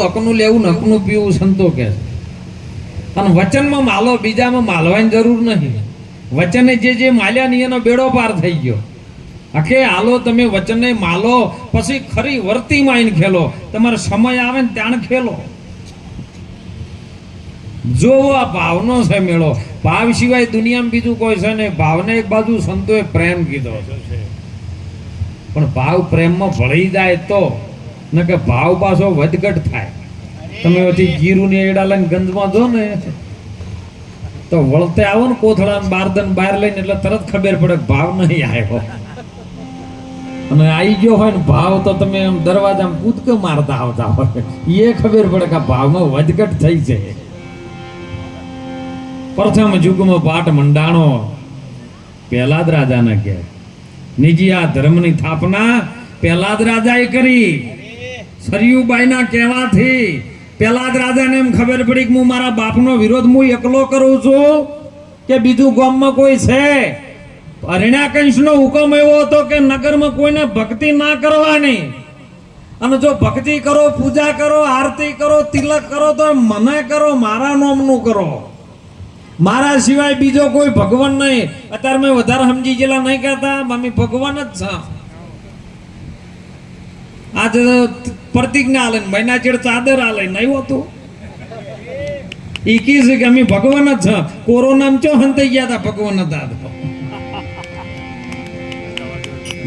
હકનું લેવું હકનું પીવું સંતો કે અને વચનમાં માલો, બીજામાં માલવાની જરૂર નહીં. વચને જે જે માલ્યા નહીં એનો બેડો પાર થઈ ગયો. આખે હાલો તમે વચનને માલો, પછી ખરી વર્તી માઈન ખેલો. તમારો સમય આવે ને ત્યાં ખેલો. જોવો આ ભાવનો છે મેળો. ભાવ સિવાય દુનિયામાં બીજું કોઈ છે ને ભાવને એક બાજુ સંતોએ પ્રેમ કીધો. પણ ભાવ પ્રેમમાં ભળી જાય તો ન કે ભાવ પાછો વધઘટ થાય. તમે પછી જીરું ને એડા લઈને ગંધમાં જો ને. તો વળતે આવો ને કોથળા બારદન બહાર લઈને એટલે તરત ખબર પડે ભાવ નહીં આવ્યો. અને આવી ગયો હોય ને ભાવ તો તમે એમ દરવાજામાં કૂદકે મારતા આવતા હોય. એ ખબર પડે કે ભાવમાં વધઘટ થઈ છે. પ્રથમ જુગમાં પાઠ મંડાણો. પહેલા જ રાજાને કહે નિજી આ ધર્મની સ્થાપના પહેલા જ રાજાએ કરી. સરયુબાઈના કહેવાથી પહેલા જ રાજાને એમ ખબર પડી કે હું મારા બાપનો વિરોધ હું એકલો કરું છું કે બીજું ગામમાં કોઈ છે? અરણ્યાકંશનો હુકમ એવો હતો કે નગરમાં કોઈને ભક્તિ ના કરવાની. અને જો ભક્તિ કરો, પૂજા કરો, આરતી કરો, તિલક કરો, તો મને કરો, મારા નોમનું કરો. મારા સિવાય બીજો કોઈ ભગવાન નહીં. અત્યારે મેં વધારે સમજી ગયેલા નહીં કહેતા. મમ્મી ભગવાન જ છે. આજે પ્રતિજ્ઞા આલે મહિના ચેડ ચાદર આલે નહીં હોતું એ કી છે કે અમે ભગવાન જ છે કોરોના ચો હંતાઈ ગયા હતા ભગવાન હતા.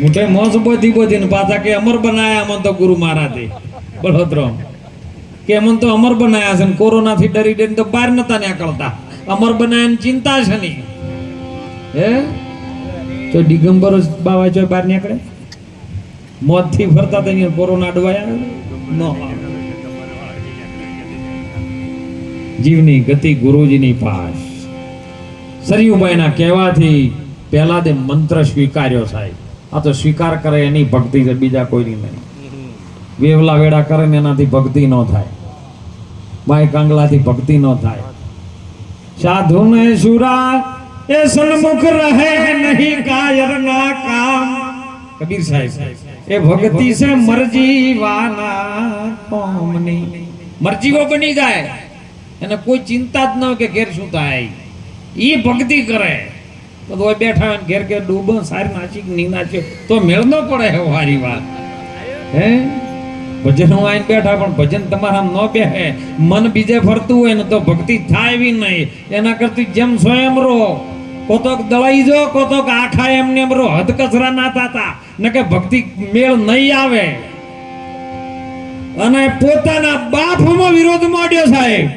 મોટે મોસ બધી બધી ને પાછા કે અમર બનાયા મન તો ગુરુ મહારાજે. બળોતરો કે મન તો અમર બનાયા છે ને કોરોના થી ડરી ડરીને તો બહાર નતા નીકળતા. અમર બનાયા ચિંતા છે નહીં. હે? તો દિગંબર બાવા જો બહાર નીકળે? મોતથી ફરતા તો અહીંયા કોરોના અડવાયા ન? જીવની ગતિ ગુરુજીની પાસ. સરયુભાઈના કહેવાથી પહેલા દે મંત્ર સ્વીકાર્યો સાહેબ. આ તો સ્વીકાર કરે એની ભક્તિ છે, બીજા કોઈની નહીં. વેવલા વેડા કરે ને એનાથી ભક્તિ ન થાય. બાઈ કાંગલાથી ભક્તિ ન થાય. સાધુ ને સુરા, એ સન્મુખ રહે નહીં કાયર ના કામ. કબીર સાહેબ એ ભક્તિ છે મરજી વાના કોમની. મરજીઓ બની જાય. એને કોઈ ચિંતા જ ન કે ઘેર શું થાય. એ ભક્તિ કરે. તો તો બેઠા હોય ઘેર ઘેર ડૂબો સારી નાચી નહીં નાચે તો મેળ ન પડે હે વારી વાત. હે? ભજન હું આઈને બેઠા પણ ભજન તમારા ન બેહે. મન બીજે ફરતું હોય ને તો ભક્તિ થાય બી નહીં. એના કરતી જેમ સ્વયં રહો કોતોક દળાઈ જો કોતોક આખા એમને એમ રહો હદ કચરા ના થાતા કે ભક્તિ મેળ નહીં આવે. અને પોતાના બાપમાં વિરોધ માંડ્યો સાહેબ.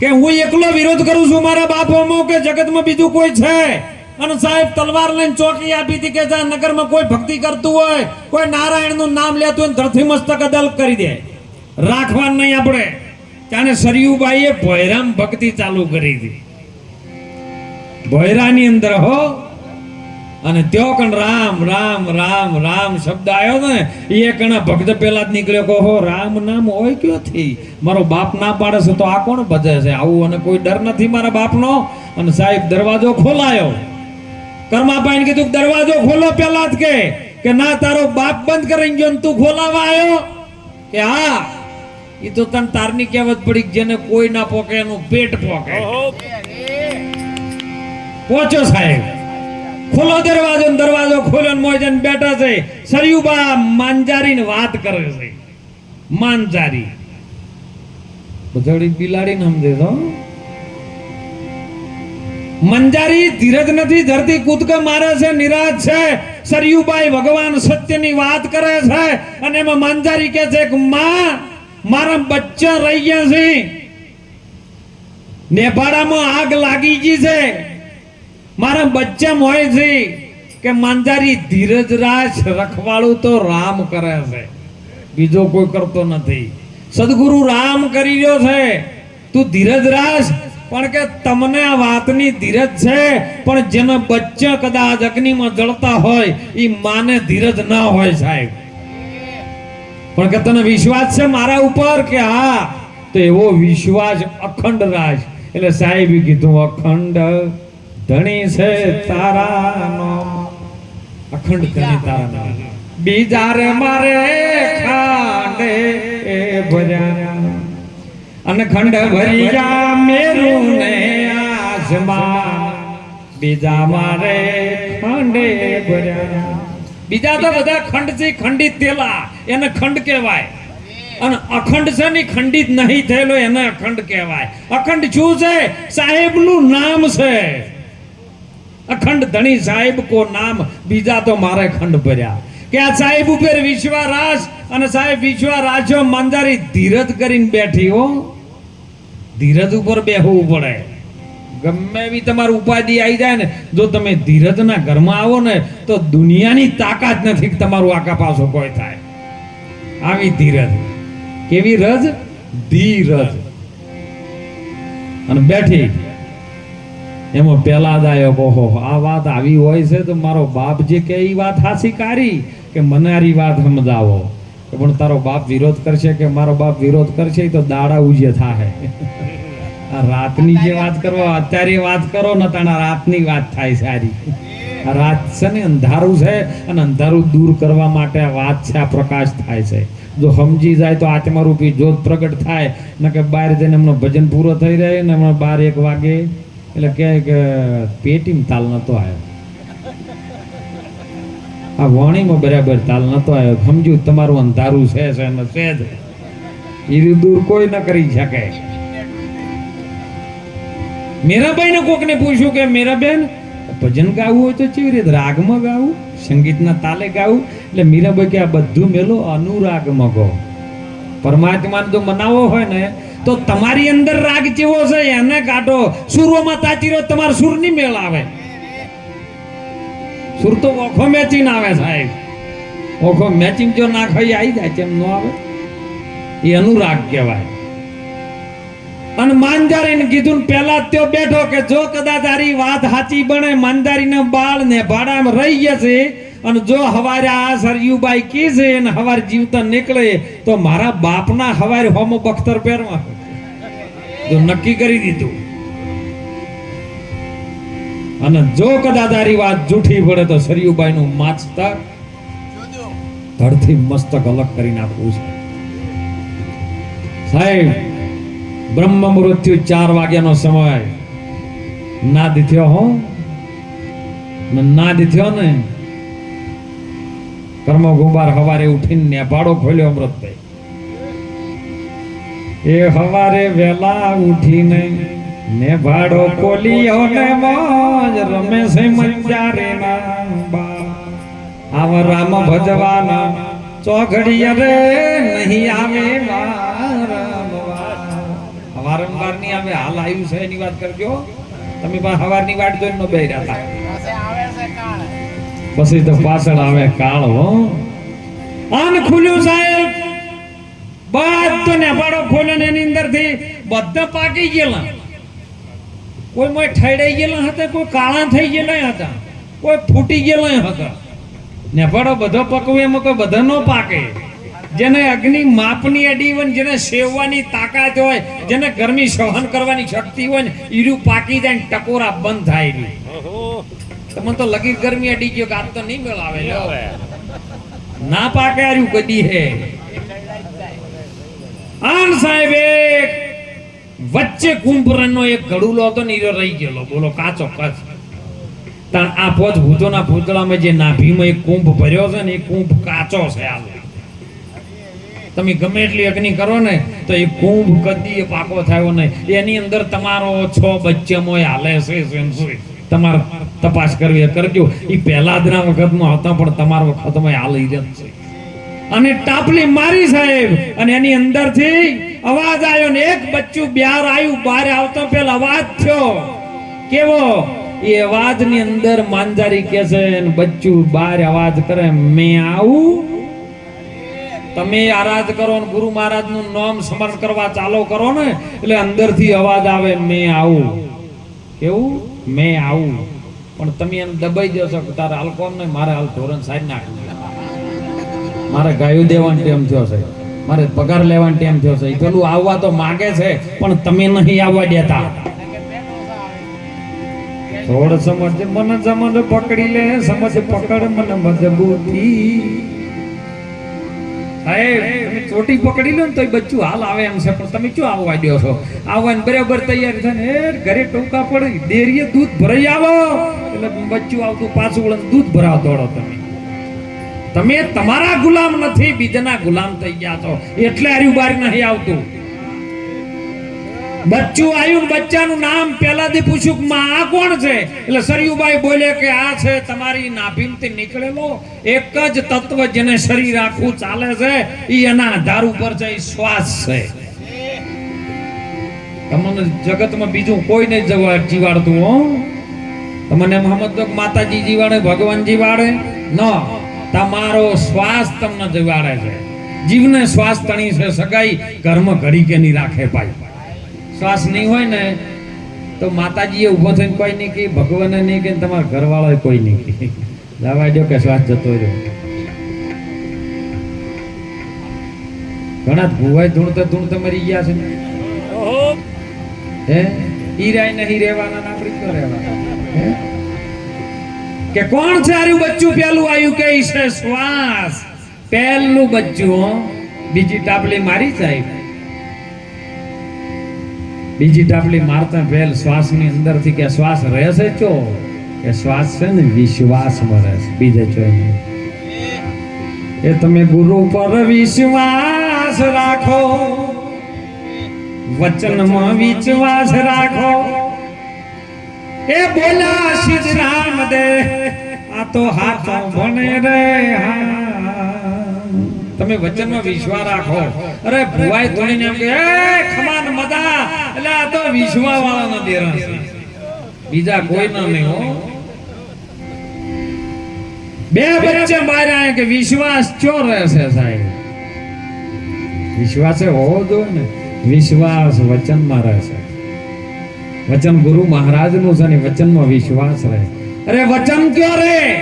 કે હું એકલો વિરોધ કરું છું મારા બાપોમાં કે જગતમાં બીજું કોઈ છે? અને સાહેબ તલવાર લઈને ચોકી આપી હતી કે જ્યાં નગરમાં કોઈ ભક્તિ કરતું હોય, કોઈ નારાયણનું નામ લેતું હોય ધરતી મસ્તક અદલ કરી દે. રાખવા નહીં આપણે. જાણે સરયુબાઈએ ભોયરામ ભક્તિ ચાલુ કરી હતી ભોયરાની અંદર હો, અને ત્યો કણ રામ રામ રામ રામ શબ્દ આવ્યો ને એ કણા ભક્ત પેલા જ નીકળ્યો કહો હો રામ નામ હોય ક્યોથી? મારો બાપ ના પાડે છે તો આ કોણ ભજે છે? આવું અને કોઈ ડર નથી મારા બાપનો? અને સાહેબ દરવાજો ખોલાયો. કર્માભાઈ કીધું દરવાજો ખોલો પેલા જ કે ના તારો બાપ બંધ કરીને ગયો તું ખોલાવા આવ્યો કે હા એ તો તને તારની કહેવત પડી જેને કોઈ ના પોકે એનું પેટ પોકે. પહોંચો સાહેબ. ખોલો દરવાજો દરવાજો ખોલ્યો મોજન બેઠા છે. સરયુબા માંજારીને વાત કરે છે. માંજારી. બધાડી બિલાડીને સમજે તો મંજારી ધીરજ નથી ધરતી કૂદકે મારે છે નિરાશ છે. સરયુબાઈ ભગવાન સત્યની વાત કરે છે અને એમાં માંજારી કે છે કે માં મારા બચ્ચા રહી ગયા છે. નેભાડામાં આગ લાગી ગઈ છે. મારા બચ્ચા મોય છે કે માંજારી ધીરજ રાજ રખવાળું તો રામ કરે છે. બીજો કોઈ કરતો નથી. સદગુરુ રામ કરી રહ્યો છે. તું ધીરજ રાજ, પણ કે તમને આ વાતની ધીરજ છે, પણ જેના બચ્ચા કદાચ અગ્નિમાં જળતા હોય એ માને ધીરજ ના હોય સાહેબ. પણ કે તને વિશ્વાસ છે મારા ઉપર કે હા? તો એવો વિશ્વાસ અખંડ રાજ. એટલે સાહેબે કીધું, અખંડ ધણી છે તારાનો. અખંડ ધણી તારા બીજા રે મારે ખાંડે ભર્યા. અને ખંડ ભર્યા મેરું ને આસમાન. બીજા મારે ખંડે ભર્યા. બીજા તો બધા ખંડ છે ખંડિત થયેલા. એને ખંડ કહેવાય. અને અખંડ છે ને ખંડિત નહીં થયેલો એને અખંડ કહેવાય. અખંડ શું છે? સાહેબનું નામ છે. અખંડ ધણી સાહેબ કો નામ, બીજા તો મારે ખંડ ભર્યા. કે આ સાહેબ ઉપર વિશ્વારાસ અને સાહેબ વિશ્વારાજો મંદારી ધીરજ કરીને બેઠી હો. ધીરજ ઉપર બેહવું પડે. ગમે એવી તમારી ઉપાધિ આવી જાય ને, જો તમે ધીરજના ઘરમાં આવો ને, તો દુનિયાની તાકાત નથી તમારું આકા પાછો કોઈ થાય. આવી ધીરજ. કેવી રજ? ધીરજ. અને બેઠી. એમાં પેલા દાયો ઓહો, આ વાત આવી હોય છે તો મારો બાપ જે કે એ વાત હાસી કારી કે મનારી વાત સમજાવો. કે પણ તારો બાપ વિરોધ કરશે કે મારો બાપ વિરોધ કરશે તો દાડા ઉજે થાહે. આ રાતની જે વાત કરો, અત્યારે વાત કરો ને તાણા રાતની વાત થાય સારી. રાત છે ને, અંધારું છે અને અંધારું દૂર કરવા માટે આ વાત છે, આ પ્રકાશ થાય છે. જો સમજી જાય તો આત્મારૂપી જોત પ્રગટ થાય. ને કે બહાર જઈને એમનો ભજન પૂરો થઈ રહે ને હમણાં બાર એક વાગે, એટલે કે, પેટીમ તાલ નતો આવ્યો. આ વાણીમાં બરાબર તાલ નતો આવ્યો. સમજ્યું તમારું અંધારું છે છે અને છે જ. એ દૂર કોઈ ન કરી શકે. મીરાબાઈને કોકને પૂછ્યું કે, મીરાબેન ભજન ગાવું હોય તો કેવી રીતે? રાગમાં ગાવું, સંગીતના તાલે ગાવું? એટલે મીરાબાઈ કે આ બધું મેલો અનુરાગમાં ગો પરમાત્માને જો મનાવો હોય ને, તો તમારી અંદર રાગ જેવો છે, એને કાઢો સુરોમાં તાચી રહ્યો, તમારો સુર નહીં મેળ આવે. સુર તો ઓખો મેચીને આવે સાહેબ. ઓખો મેચિંગ જો ના ખાઈ આવી જાય તેમ ન આવે? એ અનુરાગ કહેવાય. અને માંજારીને કીધું પેલા ત્યો બેઠો કે જો કદાચ તારી વાત સાચી બને, માંજારીના બાળ ને ભાડામાં રહી જશે અને જો હવારે આ સરયુબાઈ કી છે અને હવારે જીવતા નીકળે, તો મારા બાપના હવારે હોમો બખ્તર પહેરવા. જો નક્કી કરી દીધું. અને જો કદાચ તારી વાત જૂઠી પડે તો સરયુબાઈ નું માચતક ધડથી મસ્તક અલગ કરી નાખવું છે. સાહેબ બ્રહ્મ મૃત્યુ ચાર વાગ્યાનો સમય. નાદ થયો હો. નાદ થયો ને કર્મ ગુંબાર હવારે ઉઠીને નેભાડો ખોલ્યો અમૃતભાઈ. એ હવારે વેલા ઉઠીને નેભાડો ખોલ્યો ને મોજ, રમે છે મંજારે ના આવ રામ ભજવાના ચોઘડી રે નહીં આવે આવ્યું છે એની વાત કરજો તમે પણ સવારની વાટ જોઈને બેહી રહ્યા પછી તો પાછળ આવે કાળ, હો. આન ખુલ્યું સાહેબ. બધું ને પાડો ખોલ્યો એની અંદરથી. બધા પાકી ગયેલા. કોઈ મોય ઠેડાઈ ગયેલા હતા, કોઈ કાળા થઈ ગયેલા હતા, કોઈ ફૂટી ગયેલા હતા. નેપાળો બધો પકવે એમાં કોઈ બધા ન પાકે. જેને અગ્નિ માપની અડી હોય જેને સેવવાની તાકાત હોય, જેને ગરમી સહન કરવાની શક્તિ હોય ઈરું પાકી જાય ટકોરા બંધ થાય. તમને તો લગી ગરમી અડી ગયો કે તો નહીં મેળાવે ના પાકે આર્યું કદી હે. આમ સાહેબ એક વચ્ચે કુંભરણનો એક ઘડુલો હતો ને ઈરો રહી ગયેલો. બોલો, કાચો કચ. તાણ આ પોચ ભૂતોના પૂતળામાં જે નાભીમાં એક કુંભ ભર્યો છે ને, એ કુંભ કાચો છે આ તમે ગમે એટલી અગ્નિ કરો ને, તો એ કુંભ કદી પાકો થયો નહીં. એની અંદર તમારો છ બચ્ચેમોય હાલે છે ને. તમારે તપાસ કરવી કરજો. એ પહેલા દના વખતમાં હતા, પણ તમારો વખતમાં હાલી જ છે. અને ટાપલી મારી સાહેબ, અને એની અંદરથી અવાજ આવ્યો ને, એક બચ્ચું બ્યાર આવ્યું, બહાર આવતો પેલા અવાજ થયો. કેવો? એ અવાજની અંદર માંજારી કે છે, બચ્ચું બહાર અવાજ કરે, મેં આવું તમે આરાધ કરો ને ગુરુ મહારાજનું નામ સ્મરણ કરવા ચાલો કરો ને, એટલે અંદરથી અવાજ આવે, મેં આવું. કેવું? મેં આવું. પણ તમે એમ દબાઈ જશો કે તારે હાલ કોમ નહીં, મારે હાલ ધોરણ સાઈડ નાખવું મારે ગાયું દેવાનું ટેમ થયો છે. મારે પગાર લેવાનું ટેમ થયો છે. પેલું આવવા તો માગે છે, પણ તમે નહીં આવવા દેતા. થોડ સમજ મન જમન પકડી લે, સમજ પકડ મન મજબૂતી. તમે ચોટી પકડી લો ને તોય બચ્ચું હાલ આવે એમ છે, પણ તમે ક્યાં આવવા દ્યો છો? આવવાની બરાબર તૈયારી થાય ને? ઘરે ટૂંકા પડે ડેરીએ દૂધ ભરાઈ આવો. એટલે બચ્ચું આવતું પાછું વળે દૂધ ભરાવ દોડો તમે. તમે તમારા ગુલામ નથી, બીજાના ગુલામ થઈ ગયા છો. એટલે હાર્યું બાર નહીં આવતું. બચ્ચું આવ્યું બચ્ચાનું નામ પહેલાથી પૂછ્યું માં, આ કોણ છે? એટલે સરયુભાઈ બોલે કે આ છે તમારી નાભીમથી નીકળેલો એક જ તત્વ જેને શરીર આખું ચાલે છે એ એના આધાર ઉપર છે શ્વાસ છે. તમને જગતમાં બીજું કોઈ નહીં જવા જીવાડતું, હો. તમને સમજતો માતાજી જીવાડે, ભગવાન જીવાડે? ન. તમારો શ્વાસ તમને જીવાડે છે. જીવને શ્વાસ તણી છે, સગાઈ. કર્મ ઘડી કે નહીં રાખે ભાઈ. શ્વાસ નહીં હોય ને તો માતાજીએ ઊભો થઈને કોઈ નહીં કે ભગવાને નહીં કે તમારા ઘરવાળો કોઈ નહીં કે જવા દો કે શ્વાસ જતો રહ્યો. ઘણા ભૂવાય ધૂણતા ધૂણતા મરી ગયા છે. હે? હીરાય નહીં રહેવાના ને તો રહેવાના. કે કોણ છે આર્યું બચ્ચું પેલું? આવ્યું કે છે શ્વાસ. પહેલું બચ્ચું હો. બીજી ટાપલી મારી સાહેબ. બીજી ટાપલી મારતા પહેલ શ્વાસની અંદરથી કે શ્વાસ રહે છે ચો? કે શ્વાસ છે ને વિશ્વાસમાં રહે છે. બીજે ચો એ તમે ગુરુ પર વિશ્વાસ રાખો. વચનમાં વિશ્વાસ રાખો. એ બોલા સિદ્ધરામ દે આ તો હાથો ભણે રે તમે વચનમાં વિશ્વાસ રાખો. અરે ભુવાઈ ધોઈને એમ કે ખમાન મદા વિશ્વા વાળાના દેરા. બીજા કોઈ ના નહીં, હો. બે બચ્ચે બહાર કે વિશ્વાસ ચો રહેશે સાહેબ? વિશ્વાસ હોવો જોઈએ ને. વિશ્વાસ વચનમાં રહેશે. વચન ગુરુ મહારાજનું છે ને વચનમાં વિશ્વાસ રહે. અરે વચન કયો રે?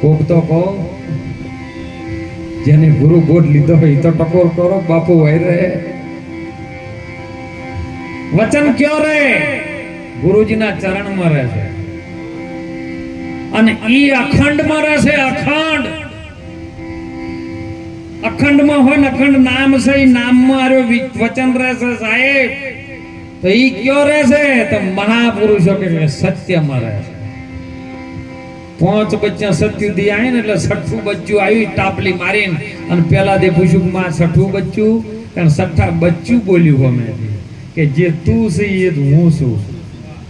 કોક તો કહો, જેને ગુરુ ગોટ લીધો હોય તો ટકોર કરો, બાપુ હોય રે. વચન કયો રહે ગુરુજીના ચરણમાં રહે છે. અને ઈ અખંડમાં રહેશે અખંડ. અખંડમાં હોય ને અખંડ નામ છે, ઈ નામમાં આર્યો વિ- વચન રહેશે સાહેબ. તો ઈ કયો રહેશે તો મહાપુરુષો કે સત્યમાં રહે છે. પાંચ બચ્ચા સત્યુદી આવી ને એટલે છઠ્ઠું બચ્ચું આવ્યું ટાપલી મારીને અને પેલા દે પૂછ્યું માં છઠ્ઠું બચ્ચું? કારણ છઠ્ઠા બચ્ચું બોલ્યું અમે. કે જે તું છે એ હું છું.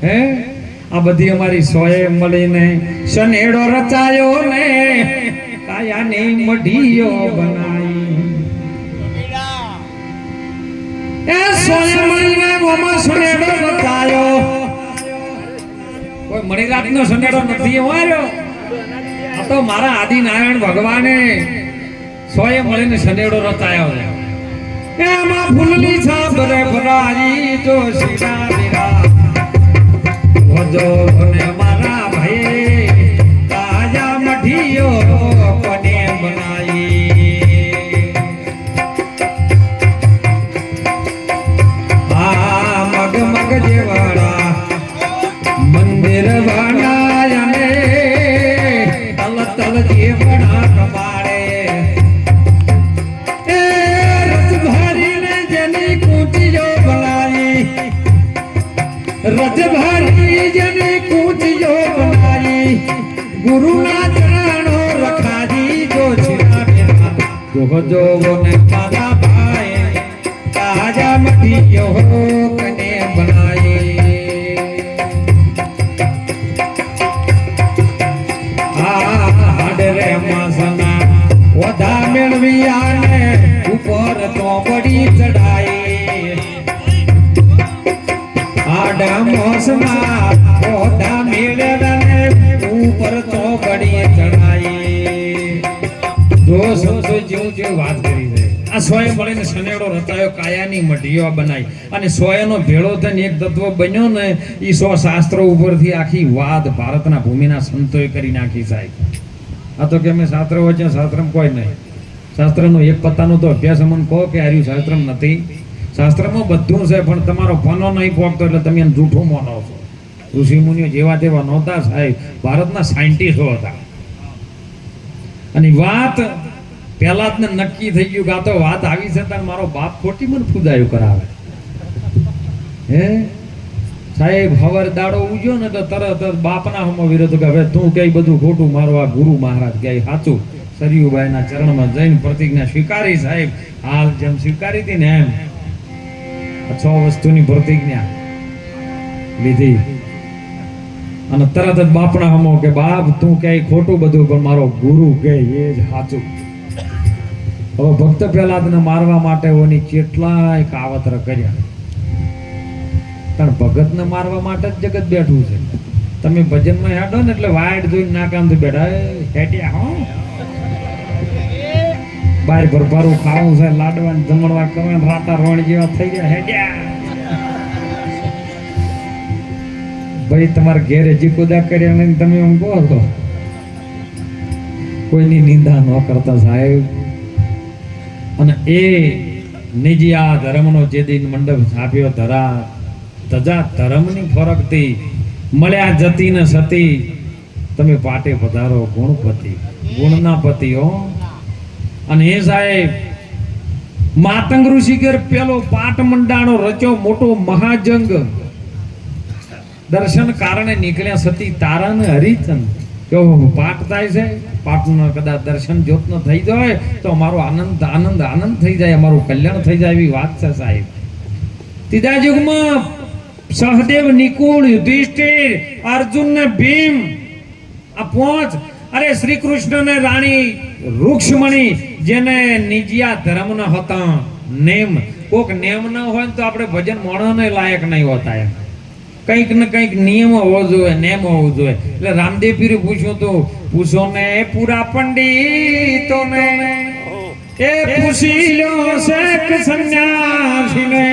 હે? આ બધી અમારી સોએ મળીને શનેડો રચાયો ને, કાયાની મઢીઓ બનાવી એ સોએ મળીને ઓમાં શનેડો રચાયો. કોઈ મણિરાતનો શનેડો નથી એવો આ તો મારા આદિનારાયણ ભગવાને સોએ મળીને શનેડો રચાયો છે. એમાં ફૂલની છાપ ફરારી ભરાઈ જો શીરા વીરા ભજો મને મારા ભાઈ તાજા મઢીઓ મેળવી ઉપર ચોપડી ચડાઈ. આડા મોસમાં ઓધા મેળવે ઉપર ચોપડી ચડાઈ. જો સમજો જેવું જેવું વાત કરી છે. આ સોય મળીને સનેડો રચાયો, કાયાની મઢીઓ બનાવી અને સોયનો ભેળો થઈને એક તત્વ બન્યો ને એ સો શાસ્ત્રો ઉપરથી આખી વાત ભારતના ભૂમિના સંતોએ કરી નાખી સાહેબ. આ તો કે અમે શાસ્ત્રો વચ્ચે શાસ્ત્રમ કોઈ નહીં. શાસ્ત્રનો એક પત્તાનો તો અભ્યાસ અમને કહો કે આર્યું શાસ્ત્ર નથી. શાસ્ત્રમાં બધું છે, પણ તમારો ફનો નહીં પહોંચતો એટલે તમે એને જૂઠું માનો છો. ઋષિ મુનિઓ જેવા તેવા નહોતા સાહેબ. ભારતના સાયન્ટિસ્ટો હતા. અને વાત પહેલા જ ને નક્કી થઈ ગયું કે આ તો વાત આવી છે તાર મારો બાપ ખોટી મને ફુદાયું કરાવે. હે? સાહેબ, હવર દાડો ઉજ્યો ને તો તરત બાપના હમો વિરોધ કે હવે તું કઈ બધું ખોટું મારો આ ગુરુ મહારાજ કઈ સાચું. સરયુભાઈના ચરણમાં જઈને પ્રતિજ્ઞા સ્વીકારી સાહેબ. હાલ જેમ સ્વીકારી હતી ને એમ. છ વસ્તુની પ્રતિજ્ઞા લીધી. અને તરત જ બાપના હમો કે, બાપ, તું ક્યાંય ખોટું બધું પણ મારો ગુરુ કે, એ જ સાચું. હવે ભક્ત પ્રહલાદને મારવા માટે ઓની કેટલાય કાવતર કર્યા. કારણ ભગતને મારવા માટે જ જગત બેઠું છે. તમે ભજનમાં હેડો ને એટલે વાઈટ જોઈને નાકામથી બેઠા. હેટ્યા હો. બાર ભરભારું ખાવું છે લાડવા જમણવા કરવાના રાતા રોણ જેવા થઈ ગયા હેડ્યા. ભાઈ, તમારા ઘેરે જીકુદા કર્યા નહીં, તમે એમ કહો છો કોઈની નિંદા ન કરતા સાહેબ. અને એ નિજી આ ધર્મનો જે દિન મંડપ સ્થાપ્યો, ધરા તજા ધર્મની ફરકથી મળ્યા જતી ને સતી. તમે પાટે પધારો, ગુણપતિ ગુણના પતિ હો. અને એ સાહેબ માતંગ ઋષિકેર પેલો પાટ મંડાણો રચ્યો મોટો મહાજંગ. દર્શન કારણે નીકળ્યા સતી તારા ને હરિચંદ. કેવો પાઠ થાય છે? પાઠનો કદાચ દર્શન જોત ન થઈ જાય તો અમારો આનંદ આનંદ આનંદ થઈ જાય, અમારું કલ્યાણ થઈ જાય એવી વાત છે સાહેબ. ત્રીજા યુગમાં સહદેવ નિકુળ, યુધિષ્ઠિર અર્જુન ને ભીમ, આ પાંચ. અરે શ્રી કૃષ્ણ ને રાણી રૂક્ષ્મણી જેને નિજિયા ધર્મ ન હતા, નેમ. કોક નેમ ન હોય ને તો આપણે ભજન મોણોને લાયક નહીં હોતા એમ. કંઈક ને કંઈક નિયમ હોવો જોઈએ, નેમ હોવો જોઈએ. એટલે રામદેવ પીરે પૂછ્યું તો પૂછો ને પૂરા પંડિતોને? એ પૂછી લો શેખ સંન્યાસીને,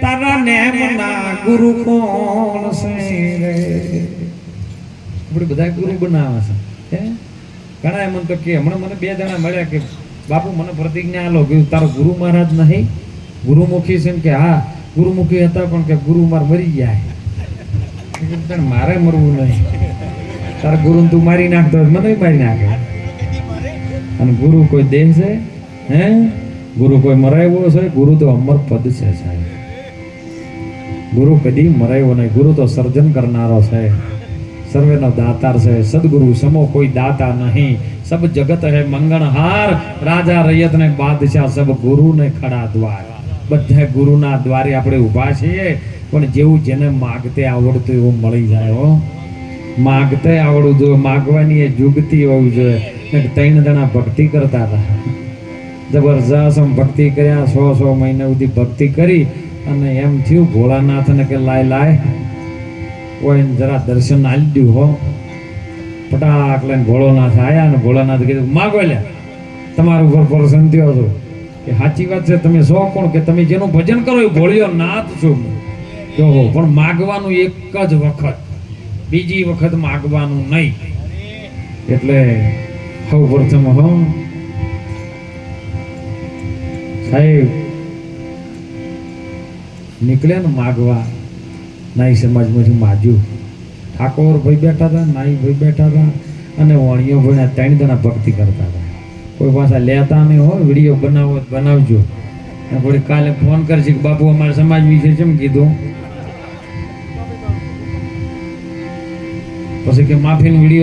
તારા નેમના ગુરુ કોણ છે રે? આપણે બધા ગુરુ બનાવે છે. ઘણા એમ તો કે, હમણાં મને બે જણા મળ્યા કે બાપુ, મને પ્રતિજ્ઞા આલો કે તારો ગુરુ મહારાજ નહીં. ગુરુમુખી છે કે હા, ગુરુમુખી હતા પણ કે ગુરુ માર મરી ગયા "તને મારે મરવું નહીં. તારા ગુરુ તું મારી નાખતો મને મારી નાખે. અને ગુરુ કોઈ દેહ છે? હે? ગુરુ કોઈ મરાયવો છે? ગુરુ તો અમર પદ છે સાહેબ. ગુરુ કદી મરાયો નહીં. ગુરુ તો સર્જન કરનારો છે. સર્વેનો દાતાર છે. સદગુરુ સમો કોઈ દાતા નહીં. સબ જગત હે મંગણહાર. રાજા રૈયત ને બાદશાહ સબ ગુરુ ને ખડા દ્વાર. બધા ગુરુના દ્વારે આપણે ઊભા છીએ. પણ જેવું જેને માગતે આવડતું એવું મળી જાય હો. માગતે આવડવું જોઈએ. માગવાની એ જુગતી હોવી જોઈએ. ત્રણ જણા ભક્તિ કરતા હતા. જબરજસ્ત ભક્તિ કર્યા, સો સો મહિના સુધી ભક્તિ કરી. અને એમ થયું ભોળાનાથને કે લાય લાય. કોઈ જરા દર્શન આલી દ્યું હો. ફટાક લઈને ભોળોનાથ આવ્યા અને ભોળાનાથ કીધું, માગો લે તમારું ઉપર પ્રસન્ન થયો છો કે સાચી વાત છે, તમે સો કોણ? કે તમે જેનું ભજન કરો એ ભોળ્યો નાથ છો જો પણ માગવાનું એક જ વખત. બીજી વખત માગવાનું નહીં. એટલે સૌ પ્રથમ હો. સાહેબ નીકળે ને માગવા. નાઈ સમાજમાંથી માજ્યું. ઠાકોર ભાઈ બેઠા હતા, નાઈ ભાઈ બેઠા હતા અને વણીઓ ભણ્યા ત્રણ જણા ભક્તિ કરતા હતા. કોઈ પાછા લેતા નહીં હો વીડિયો બનાવો બનાવજો. અને થોડી કાલે ફોન કરશે કે બાપુ અમારા સમાજ વિશે કેમ કીધું? પછી કે માફીનો વીડિયો